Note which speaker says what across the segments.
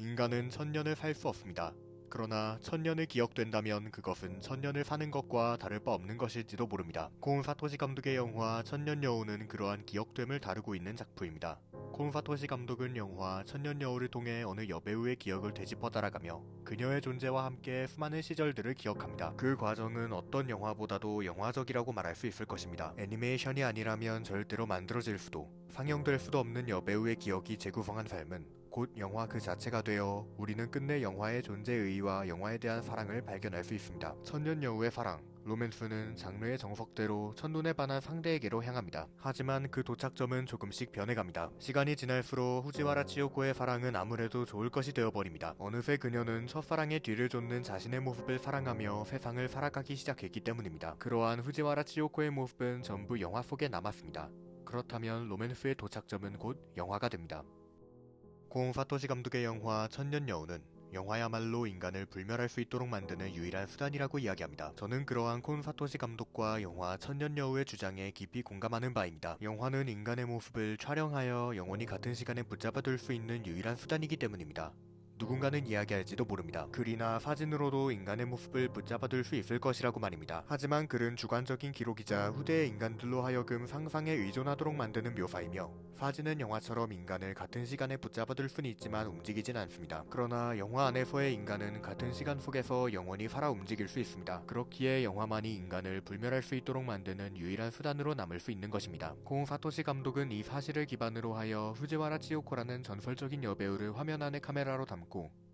Speaker 1: 인간은 천년을 살 수 없습니다. 그러나 천년을 기억된다면 그것은 천년을 사는 것과 다를 바 없는 것일지도 모릅니다. 콩 사토시 감독의 영화 천년 여우는 그러한 기억됨을 다루고 있는 작품입니다. 콩 사토시 감독은 영화 천년 여우를 통해 어느 여배우의 기억을 되짚어 따라가며 그녀의 존재와 함께 수많은 시절들을 기억합니다. 그 과정은 어떤 영화보다도 영화적이라고 말할 수 있을 것입니다. 애니메이션이 아니라면 절대로 만들어질 수도 상영될 수도 없는 여배우의 기억이 재구성한 삶은 곧 영화 그 자체가 되어 우리는 끝내 영화의 존재 의의와 영화에 대한 사랑을 발견할 수 있습니다. 천년 여우의 사랑, 로맨스는 장르의 정석대로 첫눈에 반한 상대에게로 향합니다. 하지만 그 도착점은 조금씩 변해갑니다. 시간이 지날수록 후지와라 치요코의 사랑은 아무래도 좋을 것이 되어버립니다. 어느새 그녀는 첫사랑의 뒤를 쫓는 자신의 모습을 사랑하며 세상을 살아가기 시작했기 때문입니다. 그러한 후지와라 치요코의 모습은 전부 영화 속에 남았습니다. 그렇다면 로맨스의 도착점은 곧 영화가 됩니다. 공 사토시 감독의 영화 천년 여우는 영화야말로 인간을 불멸할 수 있도록 만드는 유일한 수단이라고 이야기합니다. 저는 그러한 콘 사토시 감독과 영화 천년 여우의 주장에 깊이 공감하는 바입니다. 영화는 인간의 모습을 촬영하여 영원히 같은 시간에 붙잡아둘 수 있는 유일한 수단이기 때문입니다. 누군가는 이야기할지도 모릅니다. 글이나 사진으로도 인간의 모습을 붙잡아둘 수 있을 것이라고 말입니다. 하지만 글은 주관적인 기록이자 후대의 인간들로 하여금 상상에 의존하도록 만드는 묘사이며 사진은 영화처럼 인간을 같은 시간에 붙잡아둘 수는 있지만 움직이진 않습니다. 그러나 영화 안에서의 인간은 같은 시간 속에서 영원히 살아 움직일 수 있습니다. 그렇기에 영화만이 인간을 불멸할 수 있도록 만드는 유일한 수단으로 남을 수 있는 것입니다. 공 사토시 감독은 이 사실을 기반으로 하여 후지와라 치요코라는 전설적인 여배우를 화면 안의 카메라로 담고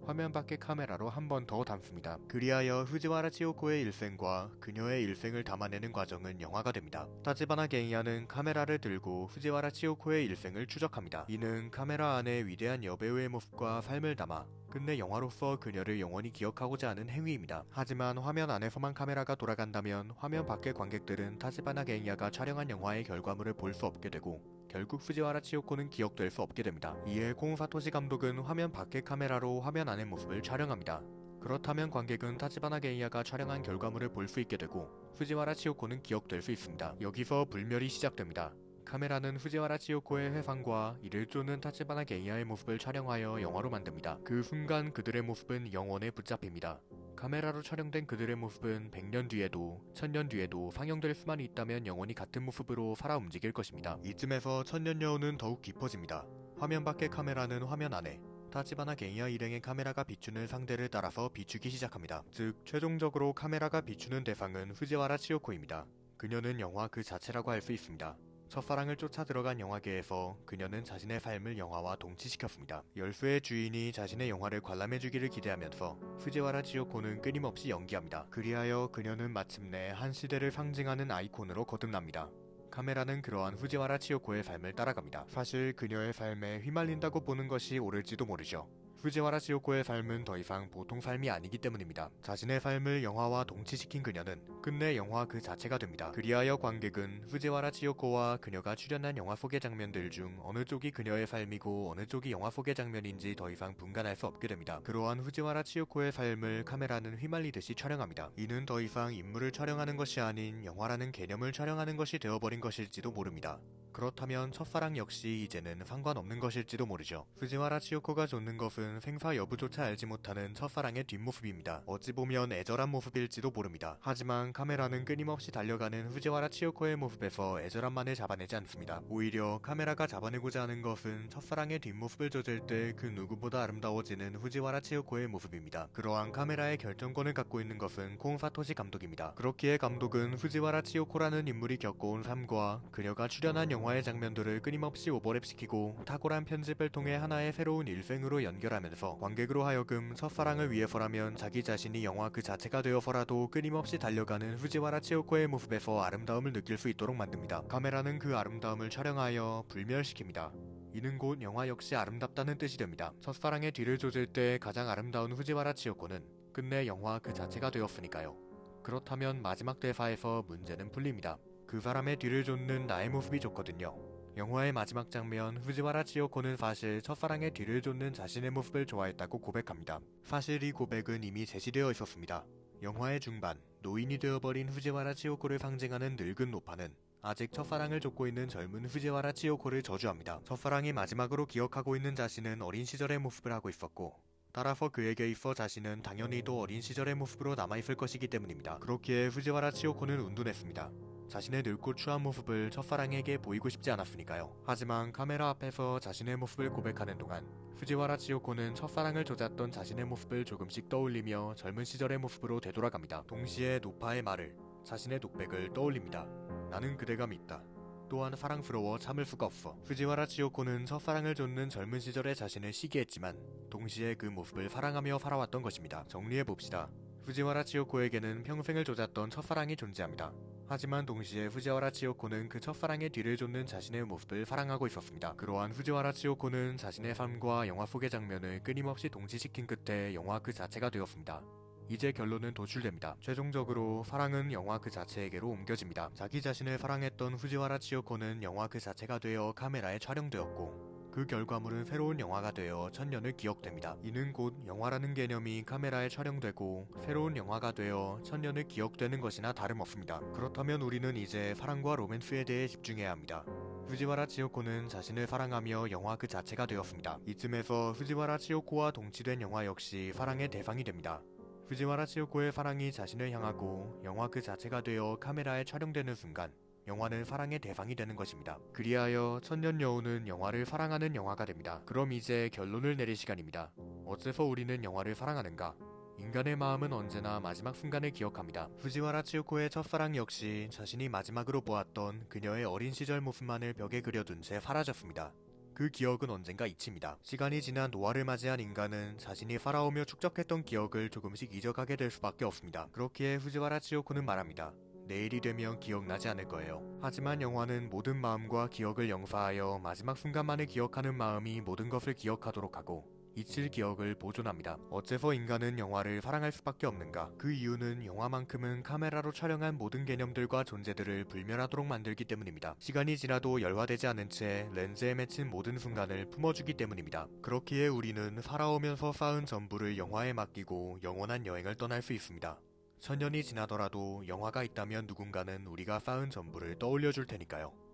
Speaker 1: 화면 밖의 카메라로 한 번 더 담습니다. 그리하여 후지와라 치요코의 일생과 그녀의 일생을 담아내는 과정은 영화가 됩니다. 타지바나 게이야는 카메라를 들고 후지와라 치요코의 일생을 추적합니다. 이는 카메라 안에 위대한 여배우의 모습과 삶을 담아 끝내 영화로서 그녀를 영원히 기억하고자 하는 행위입니다. 하지만 화면 안에서만 카메라가 돌아간다면 화면 밖의 관객들은 타지바나 게이야가 촬영한 영화의 결과물을 볼 수 없게 되고 결국 후지와라 치요코는 기억될 수 없게 됩니다. 이에 콩사토시 감독은 화면 밖의 카메라로 화면 안의 모습을 촬영합니다. 그렇다면 관객은 타지바나 게이야가 촬영한 결과물을 볼 수 있게 되고 후지와라 치요코는 기억될 수 있습니다. 여기서 불멸이 시작됩니다. 카메라는 후지와라 치요코의 회상과 이를 쫓는 타치바나 게이야의 모습을 촬영하여 영화로 만듭니다. 그 순간 그들의 모습은 영원에 붙잡힙니다. 카메라로 촬영된 그들의 모습은 100년 뒤에도 1000년 뒤에도 상영될 수만 있다면 영원히 같은 모습으로 살아 움직일 것입니다. 이쯤에서 천년 여우는 더욱 깊어집니다. 화면 밖의 카메라는 화면 안에 타치바나 게이야 일행의 카메라가 비추는 상대를 따라서 비추기 시작합니다. 즉 최종적으로 카메라가 비추는 대상은 후지와라 치요코입니다. 그녀는 영화 그 자체라고 할 수 있습니다. 첫사랑을 쫓아 들어간 영화계에서 그녀는 자신의 삶을 영화와 동치시켰습니다. 열수의 주인이 자신의 영화를 관람해주기를 기대하면서 후지와라 지오코는 끊임없이 연기합니다. 그리하여 그녀는 마침내 한 시대를 상징하는 아이콘으로 거듭납니다. 카메라는 그러한 후지와라 치요코의 삶을 따라갑니다. 사실 그녀의 삶에 휘말린다고 보는 것이 옳을지도 모르죠. 후지와라 치요코의 삶은 더 이상 보통 삶이 아니기 때문입니다. 자신의 삶을 영화와 동치시킨 그녀는 끝내 영화 그 자체가 됩니다. 그리하여 관객은 후지와라 치요코와 그녀가 출연한 영화 속의 장면들 중 어느 쪽이 그녀의 삶이고 어느 쪽이 영화 속의 장면인지 더 이상 분간할 수 없게 됩니다. 그러한 후지와라 치요코의 삶을 카메라는 휘말리듯이 촬영합니다. 이는 더 이상 인물을 촬영하는 것이 아닌 영화라는 개념을 촬영하는 것이 되어버린 것일지도 모릅니다. 그렇다면 첫사랑 역시 이제는 상관없는 것일지도 모르죠. 후지와라 치요코가 좇는 것은 생사 여부조차 알지 못하는 첫사랑의 뒷모습입니다. 어찌 보면 애절한 모습일지도 모릅니다. 하지만 카메라는 끊임없이 달려가는 후지와라 치요코의 모습에서 애절함만을 잡아내지 않습니다. 오히려 카메라가 잡아내고자 하는 것은 첫사랑의 뒷모습을 젖을 때 그 누구보다 아름다워지는 후지와라 치요코의 모습입니다. 그러한 카메라의 결정권을 갖고 있는 것은 콩 사토시 감독입니다. 그렇기에 감독은 후지와라 치요코라는 인물이 겪어온 삶과 그녀가 출연한 영화 영화의 장면들을 끊임없이 오버랩시키고 탁월한 편집을 통해 하나의 새로운 일생으로 연결하 면서 관객으로 하여금 첫사랑을 위해서라면 자기 자신이 영화 그 자체가 되어서라도 끊임없이 달려가는 후지와라 치오코의 모습에서 아름다움을 느낄 수 있도록 만듭니다. 카메라는 그 아름다움을 촬영하여 불멸시킵니다. 이는 곧 영화 역시 아름답다는 뜻이 됩니다. 첫사랑의 뒤를 쫓을 때 가장 아름다운 후지와라 치오코는 끝내 영화 그 자체가 되었으니까요. 그렇다면 마지막 대사에서 문제는 풀립니다. 그 사람의 뒤를 쫓는 나의 모습이 좋거든요. 영화의 마지막 장면 후지와라 치요코는 사실 첫사랑의 뒤를 쫓는 자신의 모습을 좋아했다고 고백합니다. 사실 이 고백은 이미 제시되어 있었습니다. 영화의 중반 노인이 되어버린 후지와라 치요코를 상징하는 늙은 노파는 아직 첫사랑을 쫓고 있는 젊은 후지와라 치요코를 저주합니다. 첫사랑이 마지막으로 기억하고 있는 자신은 어린 시절의 모습을 하고 있었고 따라서 그에게 있어 자신은 당연히 또 어린 시절의 모습으로 남아있을 것이기 때문입니다. 그렇기에 후지와라 치요코는 운둔했습니다. 자신의 늙고 추한 모습을 첫사랑에게 보이고 싶지 않았으니까요. 하지만 카메라 앞에서 자신의 모습을 고백하는 동안 후지와라 치요코는 첫사랑을 조졌던 자신의 모습을 조금씩 떠올리며 젊은 시절의 모습으로 되돌아갑니다. 동시에 노파의 말을 자신의 독백을 떠올립니다. 나는 그대가 믿다. 또한 사랑스러워 참을 수가 없어. 후지와라 치요코는 첫사랑을 좇는 젊은 시절의 자신을 시기했지만 동시에 그 모습을 사랑하며 살아왔던 것입니다. 정리해 봅시다. 후지와라 치요코에게는 평생을 조졌던 첫사랑이 존재합니다. 하지만 동시에 후지와라 치요코는 그 첫사랑의 뒤를 좇는 자신의 모습을 사랑하고 있었습니다. 그러한 후지와라 치요코는 자신의 삶과 영화 속의 장면을 끊임없이 동치시킨 끝에 영화 그 자체가 되었습니다. 이제 결론은 도출됩니다. 최종적으로 사랑은 영화 그 자체에게로 옮겨집니다. 자기 자신을 사랑했던 후지와라 치요코는 영화 그 자체가 되어 카메라에 촬영되었고 그 결과물은 새로운 영화가 되어 천년을 기억됩니다. 이는 곧 영화라는 개념이 카메라에 촬영되고 새로운 영화가 되어 천년을 기억되는 것이나 다름없습니다. 그렇다면 우리는 이제 사랑과 로맨스에 대해 집중해야 합니다. 후지와라 치요코는 자신을 사랑하며 영화 그 자체가 되었습니다. 이쯤에서 후지와라 치요코와 동치된 영화 역시 사랑의 대상이 됩니다. 후지와라 치요코의 사랑이 자신을 향하고 영화 그 자체가 되어 카메라에 촬영되는 순간 영화는 사랑의 대상이 되는 것입니다. 그리하여 천년 여우는 영화를 사랑하는 영화가 됩니다. 그럼 이제 결론을 내릴 시간입니다. 어째서 우리는 영화를 사랑하는가? 인간의 마음은 언제나 마지막 순간을 기억합니다. 후지와라 치요코의 첫사랑 역시 자신이 마지막으로 보았던 그녀의 어린 시절 모습만을 벽에 그려둔 채 사라졌습니다. 그 기억은 언젠가 잊힙니다. 시간이 지나 노화를 맞이한 인간은 자신이 살아오며 축적했던 기억을 조금씩 잊어가게 될 수밖에 없습니다. 그렇기에 후지와라 치요코는 말합니다. 내일이 되면 기억나지 않을 거예요. 하지만 영화는 모든 마음과 기억을 영사하여 마지막 순간만을 기억하는 마음이 모든 것을 기억하도록 하고 잊힐 기억을 보존합니다. 어째서 인간은 영화를 사랑할 수밖에 없는가? 그 이유는 영화만큼은 카메라로 촬영한 모든 개념들과 존재들을 불멸하도록 만들기 때문입니다. 시간이 지나도 열화되지 않은 채 렌즈에 맺힌 모든 순간을 품어주기 때문입니다. 그렇기에 우리는 살아오면서 쌓은 전부를 영화에 맡기고 영원한 여행을 떠날 수 있습니다. 천년이 지나더라도 영화가 있다면 누군가는 우리가 쌓은 전부를 떠올려 줄 테니까요.